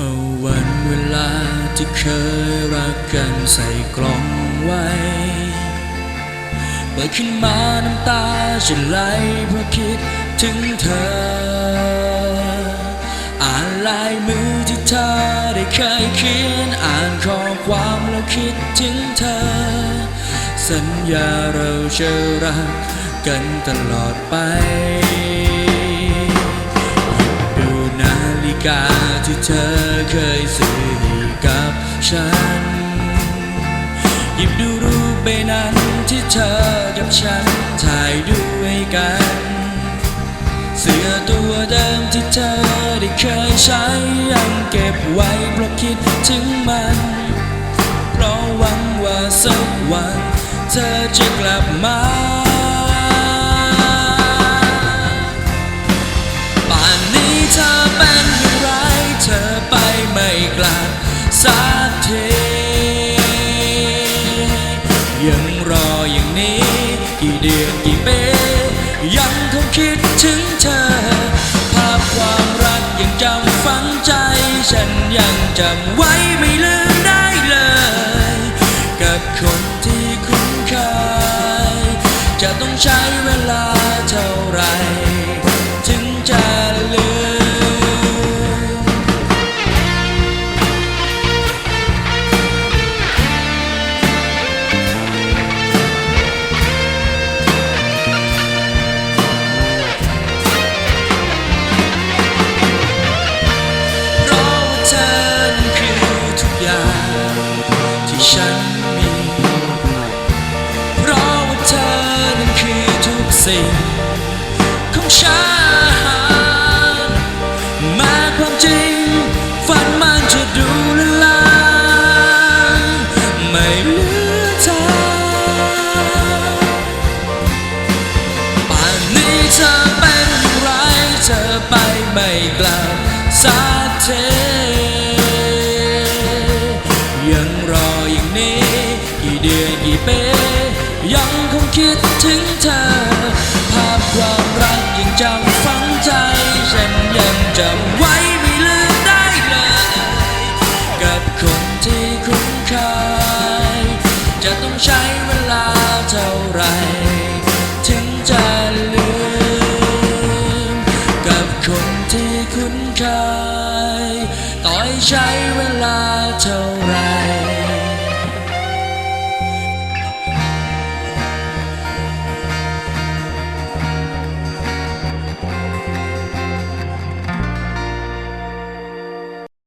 เอาวันเวลาที่เคยรักกันใส่กล่องไว้ เปิดขึ้นมาน้ำตาจะไหลเพราะคิดถึงเธอ อ่านลายมือที่เธอได้เคยเขียนอ่านข้อความแล้วคิดถึงเธอ สัญญาเราจะรักกันตลอดไป กาที่เธอเคยซื้อให้กับฉัน หยิบดูรูปใบนั้นที่เธอกับฉันถ่ายด้วยกัน เสื้อตัวเดิมที่เธอได้เคยใช้ยังเก็บไว้เพราะคิดถึงมัน เพราะหวังว่าสักวัน เธอจะกลับมา ยังรออย่างนี้ กี่เดือนกี่ปียังคงคิดถึงเธอ ภาพความรักยังจำฝังใจ ฉันยังจำไว้ไม่ลืมได้เลย กับคนที่คุ้นเคยจะต้องใช้เวลาเท่าไหร่ ฉันมี เพราะว่าเธอนั้นคือทุกสิ่ง ของฉันแม้ความจริง ฝันมันจะดูละลางไม่เหลือเธอป่านนี้เธอเป็นไรเธอไปไม่กลับสัก อย่างนี้ กี่เดือนกี่ปียังคงคิดถึงเธอ ภาพความรักยังจำฝังใจฉันยังจำไว้ไม่ลืมได้เลย กับคนที่คุ้นเคยจะต้องใช้เวลาเท่าไรถึงจะลืม กับคนที่คุ้นเคยต่อยใช้เวลาเท่าไร